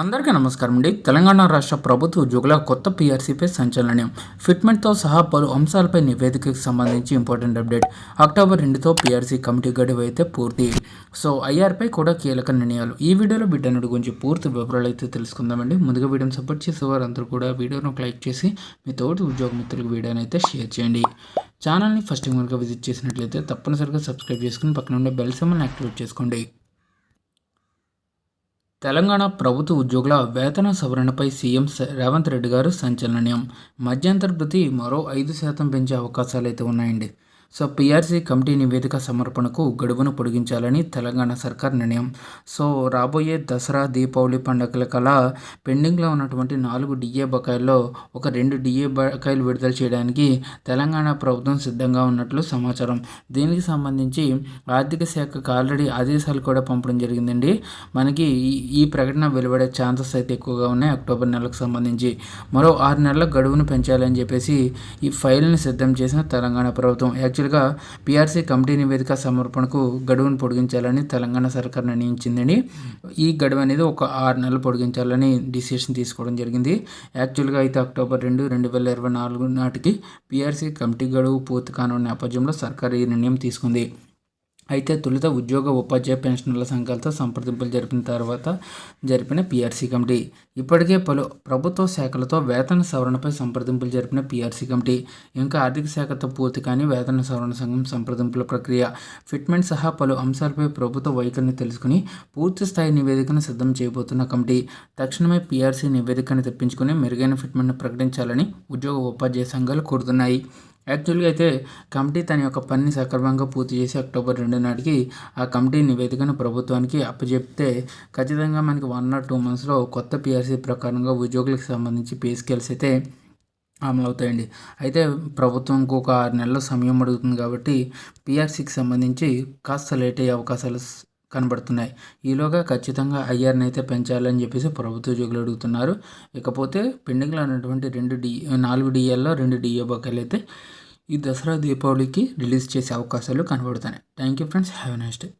అందరికీ నమస్కారం అండి. తెలంగాణ రాష్ట్ర ప్రభుత్వ ఉద్యోగుల కొత్త పీఆర్సీపై సంచలనం. ఫిట్మెంట్తో సహా పలు అంశాలపై నివేదికకు సంబంధించి ఇంపార్టెంట్ అప్డేట్ అక్టోబర్ రెండుతో పీఆర్సీ కమిటీ గడువు అయితే పూర్తి. సో ఐఆర్పై కూడా కీలక నిర్ణయాలు. ఈ వీడియోలో బిడ్డనుడి గురించి పూర్తి వివరాలు అయితే తెలుసుకుందామండి. ముందుగా వీడియోని సపోర్ట్ చేసే వారందరూ కూడా వీడియోను ఒక లైక్ చేసి మీ తోటి ఉద్యోగ మిత్రులకు వీడియోని అయితే షేర్ చేయండి. ఛానల్ని ఫస్ట్ కనుక విజిట్ చేసినట్లయితే తప్పనిసరిగా సబ్స్క్రైబ్ చేసుకుని పక్కన ఉండే బెల్ సెమ్మల్ని యాక్టివేట్ చేసుకోండి. తెలంగాణ ప్రభుత్వ ఉద్యోగుల వేతన సవరణపై సీఎం రేవంత్ రెడ్డి గారు సంచలనం మధ్యంతర ప్రతి మరో ఐదు శాతం పెంచే అవకాశాలు అయితే ఉన్నాయండి. సో పీఆర్సీ కమిటీ నివేదిక సమర్పణకు గడువును పొడిగించాలని తెలంగాణ సర్కార్ నిర్ణయం. సో రాబోయే దసరా దీపావళి పండుగల కల పెండింగ్లో ఉన్నటువంటి నాలుగు డిఏ బకాయిల్లో ఒక రెండు డిఏ బకాయిలు విడుదల చేయడానికి తెలంగాణ ప్రభుత్వం సిద్ధంగా ఉన్నట్లు సమాచారం. దీనికి సంబంధించి ఆర్థిక శాఖకు ఆల్రెడీ ఆదేశాలు కూడా పంపడం జరిగిందండి. మనకి ఈ ప్రకటన వెలువడే ఛాన్సెస్ అయితే ఎక్కువగా ఉన్నాయి అక్టోబర్ నెలకు సంబంధించి. మరో ఆరు నెలల గడువును పెంచాలని చెప్పేసి ఈ ఫైల్ని సిద్ధం చేసిన తెలంగాణ ప్రభుత్వం. యాక్చువల్ యాక్చువల్గా పీఆర్సీ కమిటీ నివేదిక సమర్పణకు గడువును పొడిగించాలని తెలంగాణ సర్కార్ నిర్ణయించిందండి. ఈ గడువు అనేది ఒక ఆరు నెలలు పొడిగించాలని డిసిషన్ తీసుకోవడం జరిగింది. యాక్చువల్గా అయితే అక్టోబర్ రెండు రెండు వేల ఇరవై నాలుగు నాటికి పీఆర్సీ కమిటీ గడువు పూర్తి కానున్న నేపథ్యంలో సర్కార్ ఈ నిర్ణయం తీసుకుంది. అయితే తొలుత ఉద్యోగ ఉపాధ్యాయ పెన్షనర్ల సంఘాలతో సంప్రదింపులు జరిపిన తర్వాత జరిపిన పీఆర్సీ కమిటీ. ఇప్పటికే పలు ప్రభుత్వ శాఖలతో వేతన సవరణపై సంప్రదింపులు జరిపిన పీఆర్సీ కమిటీ. ఇంకా ఆర్థిక శాఖతో పూర్తి కానీ వేతన సవరణ సంఘం సంప్రదింపుల ప్రక్రియ. ఫిట్మెంట్ సహా పలు అంశాలపై ప్రభుత్వ వైఖరిని తెలుసుకుని పూర్తి స్థాయి నివేదికను సిద్ధం చేయబోతున్న కమిటీ. తక్షణమే పీఆర్సీ నివేదికను తెప్పించుకుని మెరుగైన ఫిట్మెంట్ను ప్రకటించాలని ఉద్యోగ ఉపాధ్యాయ సంఘాలు కోరుతున్నాయి. యాక్చువల్గా అయితే కమిటీ తన యొక్క పనిని సక్రమంగా పూర్తి చేసి అక్టోబర్ రెండు నాటికి ఆ కమిటీ నివేదికను ప్రభుత్వానికి అప్పచెప్తే ఖచ్చితంగా మనకి వన్ ఆర్ టూ మంత్స్లో కొత్త పిఆర్సీ ప్రకారంగా ఉద్యోగులకు సంబంధించి పే స్కేల్స్ అయితే అమలవుతాయండి. అయితే ప్రభుత్వం ఒక ఆరు నెలల సమయం అడుగుతుంది కాబట్టి పిఆర్సీకి సంబంధించి కాస్త లేట్ అయ్యే అవకాశాలు కనబడుతున్నాయి. ఈలోగా ఖచ్చితంగా ఐఆర్ని అయితే పెంచాలని చెప్పేసి ప్రభుత్వ ఉద్యోగులు అడుగుతున్నారు. ఇకపోతే పెండింగ్లో ఉన్నటువంటి రెండు డి నాలుగు డిఎల్లో రెండు డిఏ బకాయిలు అయితే ఈ దసరా దీపావళికి రిలీజ్ చేసే అవకాశాలు కనబడుతున్నాయి. Thank you friends. Have next day.